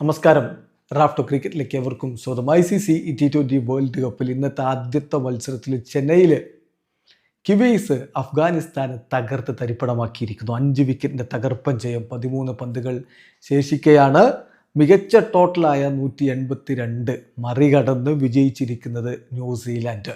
നമസ്കാരം. റാഫ്റ്റോ ക്രിക്കറ്റിലേക്ക് എവർക്കും സ്വന്തം I C C T twenty world കപ്പിൽ ഇന്നത്തെ ആദ്യത്തെ മത്സരത്തിൽ ചെന്നൈയിൽ കിവീസ് അഫ്ഗാനിസ്ഥാനെ തകർത്ത് തരിപ്പണമാക്കിയിരിക്കുന്നു. അഞ്ച് വിക്കറ്റിന്റെ തകർപ്പൻ ജയം പതിമൂന്ന് പന്തുകൾ ശേഷിക്കെയാണ്. മികച്ച ടോട്ടലായ നൂറ്റി എൺപത്തി രണ്ട് മറികടന്ന് വിജയിച്ചിരിക്കുന്നത് ന്യൂസിലാൻഡ്.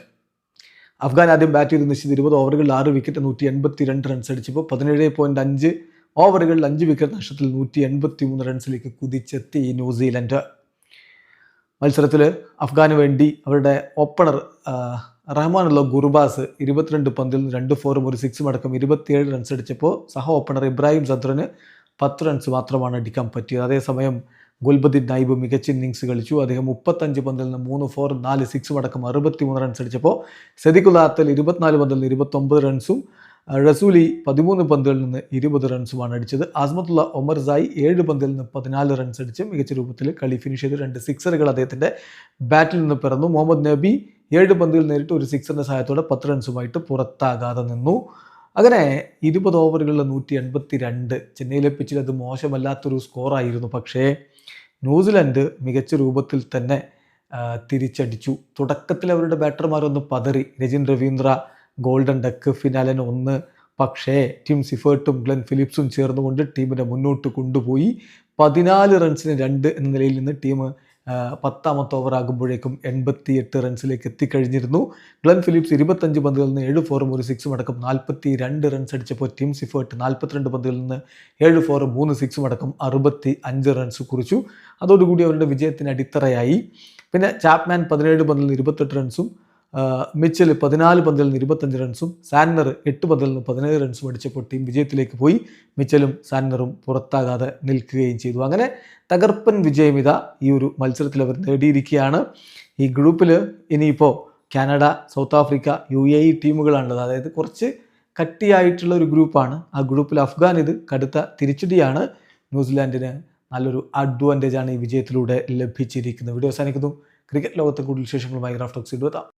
അഫ്ഗാൻ ആദ്യം ബാറ്റ് ചെയ്ത് നിശ്ചിത ഇരുപത് ഓവറുകളിൽ ആറ് വിക്കറ്റ് നൂറ്റി എൺപത്തി രണ്ട് റൺസ് അടിച്ചപ്പോൾ പതിനേഴ് പോയിന്റ് അഞ്ച് ഓവറുകളിൽ അഞ്ച് വിക്കറ്റ് നഷ്ടത്തിൽ നൂറ്റി എൺപത്തി മൂന്ന് റൺസിലേക്ക് കുതിച്ചെത്തി ന്യൂസിലൻഡ്. മത്സരത്തിൽ അഫ്ഗാന് വേണ്ടി അവരുടെ ഓപ്പണർ റഹ്മാനുള്ള ഗുർബാസ് ഇരുപത്തിരണ്ട് പന്തിൽ നിന്ന് രണ്ട് ഫോറും ഒരു സിക്സും അടക്കം ഇരുപത്തിയേഴ് റൺസ് അടിച്ചപ്പോൾ സഹ ഓപ്പണർ ഇബ്രാഹിം സദ്രന് പത്ത് റൺസ് മാത്രമാണ് അടിക്കാൻ പറ്റിയത്. അതേസമയം ഗുൽബദിൻ നൈബ് മികച്ച ഇന്നിങ്സ് കളിച്ചു. അദ്ദേഹം മുപ്പത്തഞ്ച് പന്തിൽ നിന്ന് മൂന്ന് ഫോർ നാല് സിക്സും അടക്കം അറുപത്തിമൂന്ന് റൺസ് അടിച്ചപ്പോൾ സെദിഖുലാത്തൽ ഇരുപത്തിനാല് പന്തിൽ നിന്ന് ഇരുപത്തൊമ്പത് റൺസും റസൂലി പതിമൂന്ന് പന്തുകളിൽ നിന്ന് ഇരുപത് റൺസുമാണ് അടിച്ചത്. അസ്മത്തുള്ള ഒമർ സായി ഏഴ് പന്തിൽ നിന്ന് പതിനാല് റൺസ് അടിച്ച് മികച്ച രൂപത്തിൽ കളി ഫിനിഷ് ചെയ്ത്. രണ്ട് സിക്സറുകൾ അദ്ദേഹത്തിന്റെ ബാറ്റിൽ നിന്ന് പിറന്നു. മുഹമ്മദ് നബി ഏഴ് പന്തുകൾ നേരിട്ട് ഒരു സിക്സറിന്റെ സഹായത്തോടെ പത്ത് റൺസുമായിട്ട് പുറത്താകാതെ നിന്നു. അങ്ങനെ ഇരുപത് ഓവറുകളിലെ നൂറ്റി എൺപത്തി രണ്ട് ചെന്നൈയിലെ പിച്ചിൽ അത് മോശമല്ലാത്തൊരു സ്കോറായിരുന്നു പക്ഷേ ന്യൂസിലൻഡ് മികച്ച രൂപത്തിൽ തന്നെ തിരിച്ചടിച്ചു. തുടക്കത്തിൽ അവരുടെ ബാറ്റർമാരൊന്ന് പതറി. രജിൻ രവീന്ദ്ര ഗോൾഡൻ ഡക്ക് ഫിനാലിന് ഒന്ന്. പക്ഷേ ടിം സിഫേർട്ടും ഗ്ലെൻ ഫിലിപ്സും ചേർന്നുകൊണ്ട് ടീമിനെ മുന്നോട്ട് കൊണ്ടുപോയി. പതിനാല് റൺസിന് രണ്ട് എന്ന നിലയിൽ നിന്ന് ടീം പത്താമത്തെ ഓവറാകുമ്പോഴേക്കും എൺപത്തിയെട്ട് റൺസിലേക്ക് എത്തിക്കഴിഞ്ഞിരുന്നു. ഗ്ലെൻ ഫിലിപ്സ് ഇരുപത്തഞ്ച് പന്തുകളിൽ നിന്ന് ഏഴ് ഫോറും ഒരു സിക്സും അടക്കം നാൽപ്പത്തി രണ്ട് റൺസ് അടിച്ചപ്പോൾ ടീം സിഫേർട്ട് നാൽപ്പത്തിരണ്ട് പന്തുകളിൽ നിന്ന് ഏഴ് ഫോറും മൂന്ന് സിക്സും അടക്കം അറുപത്തി അഞ്ച് റൺസ് കുറിച്ചു. അതോടുകൂടി അവരുടെ വിജയത്തിന് അടിത്തറയായി. പിന്നെ ചാപ്മാൻ പതിനേഴ് പന്തിൽ നിന്ന് ഇരുപത്തെട്ട് റൺസും മിച്ചൽ പതിനാല് പന്തിൽ നിന്ന് ഇരുപത്തഞ്ച് റൺസും സാൻനർ എട്ട് പന്തിൽ നിന്ന് പതിനേഴ് റൺസും അടിച്ചപ്പോൾ ടീം വിജയത്തിലേക്ക് പോയി. മിച്ചലും സാൻനറും പുറത്താകാതെ നിൽക്കുകയും ചെയ്തു. അങ്ങനെ തകർപ്പൻ വിജയം ഇതാ ഈ ഒരു മത്സരത്തിൽ അവർ നേടിയിരിക്കുകയാണ്. ഈ ഗ്രൂപ്പിൽ ഇനിയിപ്പോൾ Canada South Africa U A E ടീമുകളാണുള്ളത്. അതായത് കുറച്ച് കട്ടിയായിട്ടുള്ള ഒരു ഗ്രൂപ്പാണ്. ആ ഗ്രൂപ്പിൽ അഫ്ഗാൻ ഇത് കടുത്ത തിരിച്ചടിയാണ്. ന്യൂസിലാൻഡിന് നല്ലൊരു അഡ്വാന്റേജ് ആണ് ഈ വിജയത്തിലൂടെ ലഭിച്ചിരിക്കുന്നത്. വീഡിയോ അവസാനിക്കുന്നു. ക്രിക്കറ്റ് ലോകത്തെ കൂടുതൽ വിശേഷങ്ങളുമായി ഗ്രാഫ്റ്റോക്സ് ഇടുവെത്താം